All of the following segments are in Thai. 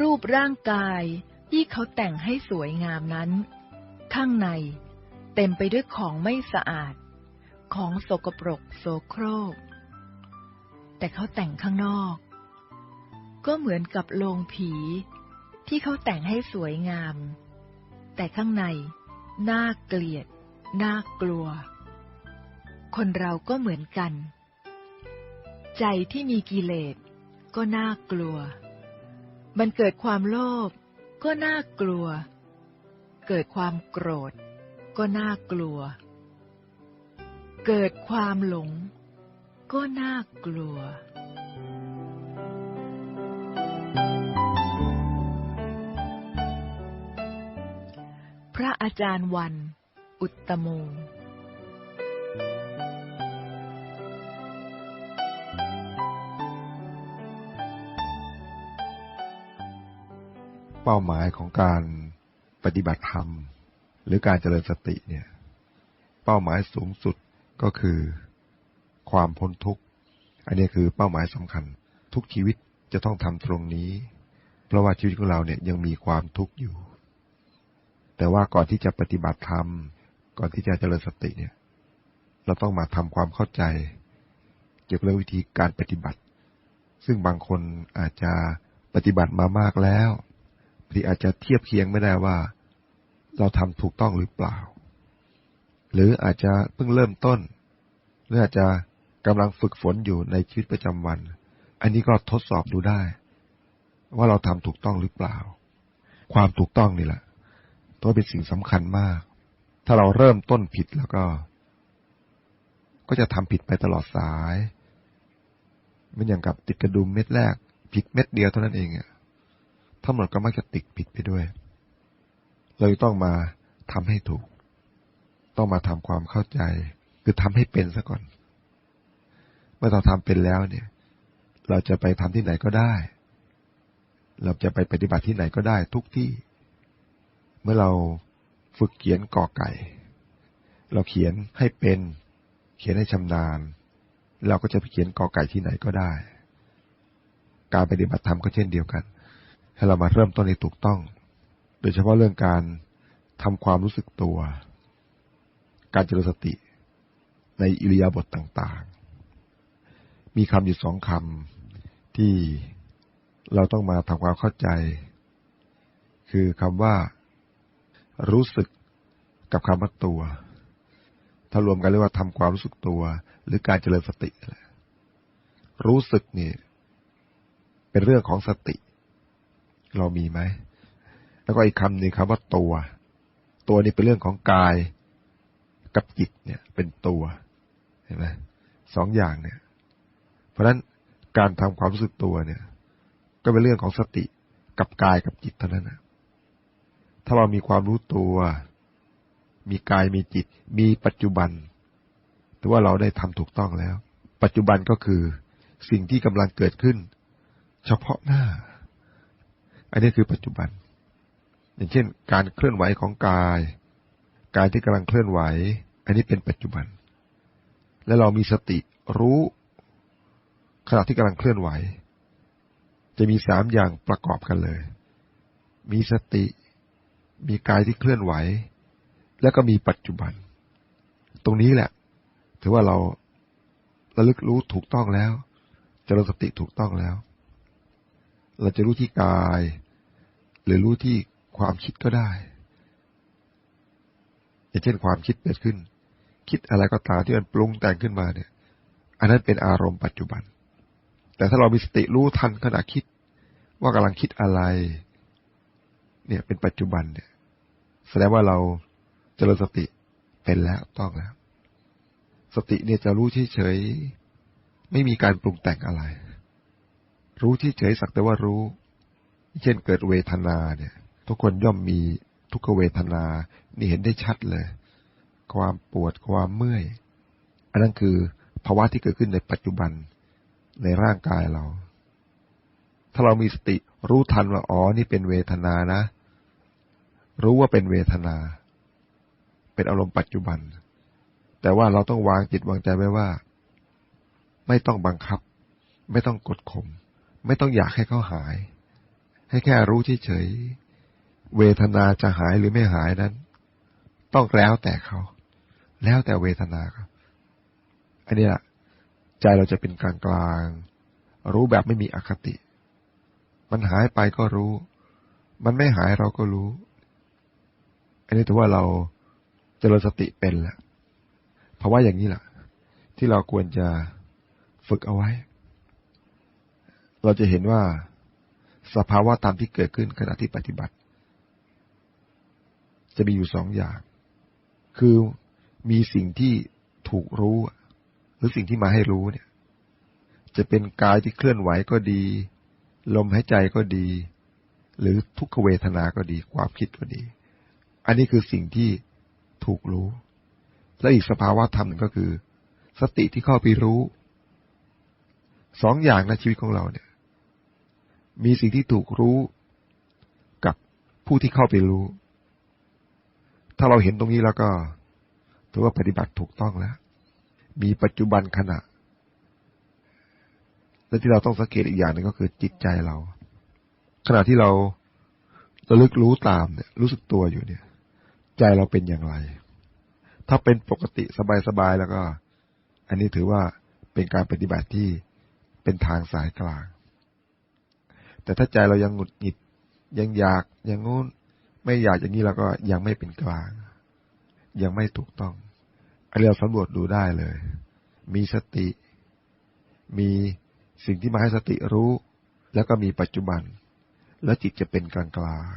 รูปร่างกายที่เขาแต่งให้สวยงามนั้น ข้างในเต็มไปด้วยของไม่สะอาด ของสกปรกโสโครก แต่เขาแต่งข้างนอก ก็เหมือนกับโลงผีที่เขาแต่งให้สวยงาม แต่ข้างในน่าเกลียด น่ากลัว คนเราก็เหมือนกัน ใจที่มีกิเลสก็น่ากลัว มันเกิดความโลภก็น่ากลัว เกิดความโกรธ ก็น่ากลัว เกิดความหลง ก็น่ากลัว พระอาจารย์วัน อุตตโม เป้าหมายของการปฏิบัติธรรม หรือการเจริญสติเนี่ย เป้าหมายสูงสุดก็คือความพ้นทุกข์ อันนี้คือเป้าหมายสำคัญ ทุกชีวิตจะต้องทำตรงนี้ เพราะว่าชีวิตของเราเนี่ยยังมีความทุกข์อยู่ แต่ว่าก่อนที่จะปฏิบัติธรรม ก่อนที่จะเจริญสติเนี่ย เราต้องมาทำความเข้าใจ เกี่ยวกับเรื่องวิธีการปฏิบัติ ซึ่งบางคนอาจจะปฏิบัติมามากแล้ว ที่อาจจะเทียบเคียงไม่ได้ว่า เราทำถูกต้องหรือเปล่า หรืออาจจะเพิ่งเริ่มต้น หรืออาจจะกำลังฝึกฝนอยู่ในชีวิตประจำวัน อันนี้ก็ทดสอบดูได้ ว่าเราทำถูกต้องหรือเปล่า ความถูกต้องนี่แหละตัวเป็นสิ่งสำคัญมาก ถ้าเราเริ่มต้นผิดแล้วก็ ก็จะทำผิดไปตลอดสาย มันอย่างกับติดกระดุมเม็ดแรกผิดเม็ดเดียวเท่านั้นเองอะ ทั้งหมดก็มักจะติดผิดไปด้วย เราต้องมาทำให้ถูก ต้องมาทำความเข้าใจ คือทำให้เป็นซะก่อน เมื่อเราทำเป็นแล้วเนี่ย เราจะไปทำที่ไหนก็ได้ เราจะไปปฏิบัติที่ไหนก็ได้ทุกที่ เมื่อเราฝึกเขียนกอไก่ เราเขียนให้เป็น เขียนให้ชำนาญ เราก็จะไปเขียนกอไก่ที่ไหนก็ได้ การปฏิบัติธรรมก็เช่นเดียวกัน ให้เรามาเริ่มต้นในถูกต้อง โดยเฉพาะเรื่องการทำความรู้สึกตัว การเจริญสติ ในอิริยาบถต่างๆ มีคำอยู่สองคำที่เราต้องมาทำความเข้าใจ คือคำว่า รู้สึกกับคำว่าตัว ถ้ารวมกันเรียกว่าทำความรู้สึกตัว หรือการเจริญสติ รู้สึกนี่เป็นเรื่องของสติ เรามีไหม แล้วก็อีกคำหนึ่งคำว่าตัว ตัวนี้เป็นเรื่องของกายกับจิตเนี่ยเป็นตัวเห็นไหมสองอย่างเนี่ย เพราะฉะนั้นการทำความรู้สึกตัวเนี่ย ก็เป็นเรื่องของสติกับกายกับจิตเท่านั้นนะถ้าเรามีความรู้ตัว มีกายมีจิต มีปัจจุบันถือว่าเราได้ทำถูกต้องแล้ว ปัจจุบันก็คือสิ่งที่กำลังเกิดขึ้น เฉพาะหน้า อันนี้คือปัจจุบัน อย่างเช่น การเคลื่อนไหวของกาย กายที่กำลังเคลื่อนไหว อันนี้เป็นปัจจุบัน และเรามีสติรู้ขณะที่กำลังเคลื่อนไหว จะมีสามอย่างประกอบกันเลย มีสติ มีกายที่เคลื่อนไหว แล้วก็มีปัจจุบัน ตรงนี้แหละ ถือว่าเราระลึกรู้ถูกต้องแล้วจริญสติถูกต้องแล้ว เราจะรู้ที่กาย หรือรู้ที่ความคิดก็ได้ อย่างเช่นความคิดเกิดขึ้น คิดอะไรก็ตามที่มันปรุงแต่งขึ้นมาเนี่ย อันนั้นเป็นอารมณ์ปัจจุบัน แต่ถ้าเรามีสติรู้ทันขณะคิด ว่ากำลังคิดอะไร เนี่ยเป็นปัจจุบันเนี่ย แสดงว่าเราเจริญสติเป็นแล้วต้องแล้ว สติเนี่ยจะรู้เฉยๆไม่มีการปรุงแต่งอะไร รู้ที่เฉยสักแต่ว่ารู้ เช่นเกิดเวทนาเนี่ย ทุกคนย่อมมีทุกขเวทนา นี่เห็นได้ชัดเลย ความปวดความเมื่อย อันนั้นคือภาวะที่เกิดขึ้นในปัจจุบันในร่างกายเรา ถ้าเรามีสติรู้ทันว่าอ๋อนี่เป็นเวทนานะ รู้ว่าเป็นเวทนา เป็นอารมณ์ปัจจุบัน แต่ว่าเราต้องวางจิตวางใจไว้ว่า ไม่ต้องบังคับ ไม่ต้องกดข่ม ไม่ต้องอยากให้เขาหาย ให้แค่รู้เฉยๆเวทนาจะหายหรือไม่หายนั้น ต้องแล้วแต่เขา แล้วแต่เวทนาครับอันนี้แหละใจเราจะเป็นกลางกลางรู้แบบไม่มีอคติ มันหายไปก็รู้ มันไม่หายเราก็รู้ อันนี้ถือว่าเราเจริญสติเป็นละเพราะว่าอย่างนี้แหละที่เราควรจะฝึกเอาไว้ เราจะเห็นว่าสภาวะธรรมที่เกิดขึ้นขณะที่ปฏิบัติ จะมีอยู่สองอย่าง คือมีสิ่งที่ถูกรู้ หรือสิ่งที่มาให้รู้เนี่ย จะเป็นกายที่เคลื่อนไหวก็ดี ลมหายใจก็ดี หรือทุกขเวทนาก็ดี ความคิดก็ดี อันนี้คือสิ่งที่ถูกรู้ และอีกสภาวะธรรมหนึ่งก็คือ สติที่เข้าไปรู้สองอย่างในชีวิตของเราเนี่ย มีสิ่งที่ถูกรู้กับผู้ที่เข้าไปรู้ ถ้าเราเห็นตรงนี้แล้วก็ถือว่าปฏิบัติถูกต้องแล้ว มีปัจจุบันขณะ และที่เราต้องสังเกตอีกอย่างหนึ่งก็คือจิตใจเรา ขณะที่เราระลึกรู้ตามเนี่ย รู้สึกตัวอยู่เนี่ย ใจเราเป็นอย่างไร ถ้าเป็นปกติสบายๆแล้วก็ อันนี้ถือว่าเป็นการปฏิบัติที่เป็นทางสายกลาง แต่ถ้าใจเรายังหงุดหงิด ยังอยากยังงู้น ไม่อยากอย่างนี้เราก็ยังไม่เป็นกลาง ยังไม่ถูกต้องอันเราสำรวจดูได้เลย มีสติ มีสิ่งที่มาให้สติรู้ แล้วก็มีปัจจุบัน แล้วจิตจะเป็นกลางกลาง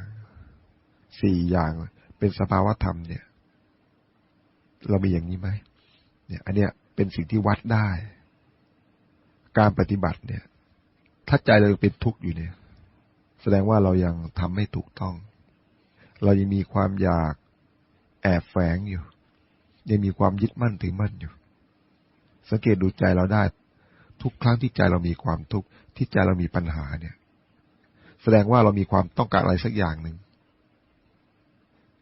สี่อย่างเป็นสภาวะธรรมเนี่ย เรามีอย่างนี้ไหมเนี่ย อันเนี้ยเป็นสิ่งที่วัดได้ การปฏิบัติเนี่ย ถ้าใจเราเป็นทุกข์อยู่เนี่ย แสดงว่าเรายังทำไม่ถูกต้อง เรายังมีความอยากแอบแฝงอยู่ ยังมีความยึดมั่นถือมั่นอยู่ สังเกตดูใจเราได้ ทุกครั้งที่ใจเรามีความทุกข์ที่ใจเรามีปัญหาเนี่ย แสดงว่าเรามีความต้องการอะไรสักอย่างหนึ่ง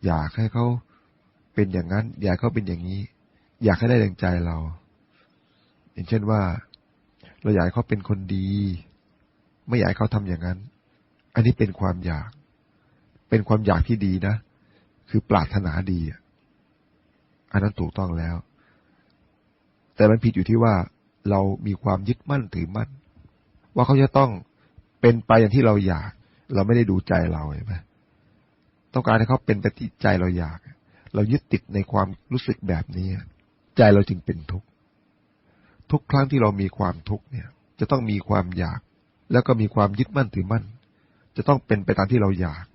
อยากให้เขาเป็นอย่างนั้น อยากเขาเป็นอย่างนี้ อยากให้ได้ดังใจเรา อย่างเช่นว่า เราอยากให้เขาเป็นคนดี ไม่อยากเขาทำอย่างนั้น อันนี้เป็นความอยาก เป็นความอยากที่ดีนะ คือปรารถนาดี อันนั้นถูกต้องแล้ว แต่มันผิดอยู่ที่ว่าเรามีความยึดมั่นถือมั่น ว่าเขาจะต้องเป็นไปอย่างที่เราอยาก เราไม่ได้ดูใจเราใช่ไหมต้องการให้เขาเป็นไปที่ใจเราอยาก เรายึดติดในความรู้สึกแบบนี้ ใจเราจึงเป็นทุกข์ทุกครั้งที่เรามีความทุกข์เนี่ย จะต้องมีความอยาก แล้วก็มีความยึดมั่นถือมั่น จะต้องเป็นไปตามที่เราอยาก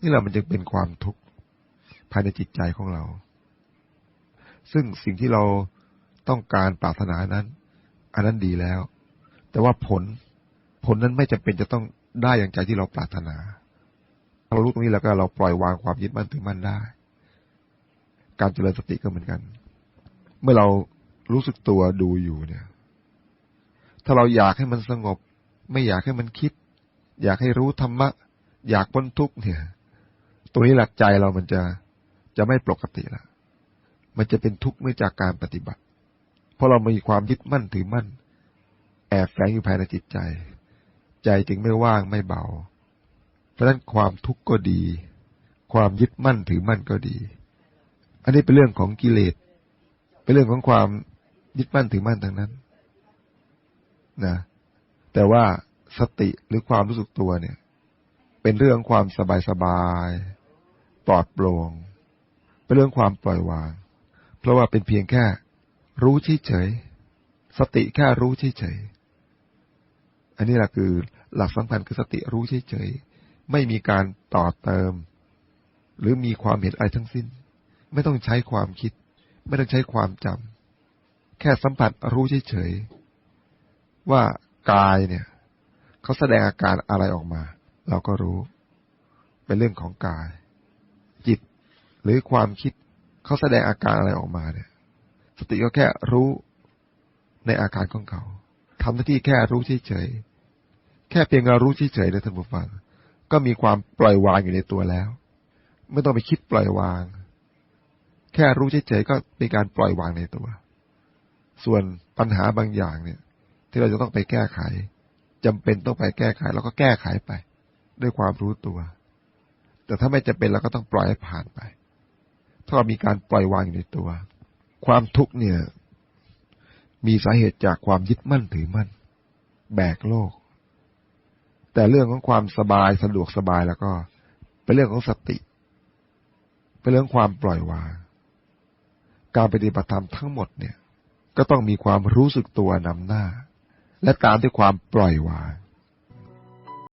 นี่แหละมันจึงเป็นความทุกข์ภายในจิตใจของเรา ซึ่งสิ่งที่เราต้องการปรารถนานั้น อันนั้นดีแล้ว แต่ว่าผลผลนั้นไม่จำเป็นจะต้องได้อย่างใจที่เราปรารถนาเรารู้ตรงนี้แล้วก็เราปล่อยวางความยึดมั่นถือมั่นได้ การเจริญสติก็เหมือนกัน เมื่อเรารู้สึกตัวดูอยู่เนี่ย ถ้าเราอยากให้มันสงบ ไม่อยากให้มันคิด อยากให้รู้ธรรมะ อยากพ้นทุกข์เนี่ยตรงนี้หลักใจเรามันจะจะไม่ปกติละมันจะเป็นทุกข์เมื่องจากการปฏิบัติ เพราะเรามีความยึดมั่นถือมั่น แอบแฝงอยู่ภายในจิตใจ ใจจึงไม่ว่างไม่เบา เพราะฉะนั้นความทุกข์ก็ดี ความยึดมั่นถือมั่นก็ดี อันนี้เป็นเรื่องของกิเลส เป็นเรื่องของความยึดมั่นถือมั่นทั้งนั้น นะ แต่ว่าสติหรือความรู้สึกตัวเนี่ย เป็นเรื่องความสบายสบายปลอดโปร่งเป็นเรื่องความปล่อยวาง เพราะว่าเป็นเพียงแค่ รู้เฉยสติแค่รู้เฉยอันนี้แหละคือหลักสำคัญคือสติรู้เฉยไม่มีการต่อเติม หรือมีความเห็นอะไรทั้งสิ้น ไม่ต้องใช้ความคิด ไม่ต้องใช้ความจำแค่สัมผัสรู้เฉยๆ ว่ากายเนี่ยเขาแสดงอาการอะไรออกมา เราก็รู้ เป็นเรื่องของกาย จิตหรือความคิดเขาแสดงอาการอะไรออกมาเนี่ย สติก็แค่รู้ในอาการของเขาทำหน้าที่แค่รู้เฉยๆแค่เพียงรารู้เฉยๆในท่านผู้ฟังก็มีความปล่อยวางอยู่ในตัวแล้ว ไม่ต้องไปคิดปล่อยวาง แค่รู้เฉยๆก็เป็นการปล่อยวางในตัว ส่วนปัญหาบางอย่างเนี่ย ที่เราจะต้องไปแก้ไขจำเป็นต้องไปแก้ไขเราก็แก้ไขไป ด้วยความรู้ตัว แต่ถ้าไม่จะเป็นเราก็ต้องปล่อยให้ผ่านไป ถ้าเรามีการปล่อยวางอยู่ในตัว ความทุกข์เนี่ย มีสาเหตุจากความยึดมั่นถือมั่น แบกโลก แต่เรื่องของความสบายสะดวกสบายแล้วก็เป็นเรื่องของสติ เป็นเรื่องความปล่อยวาง การปฏิบัติธรรมทั้งหมดเนี่ย ก็ต้องมีความรู้สึกตัวนำหน้า และตามด้วยความปล่อยวาง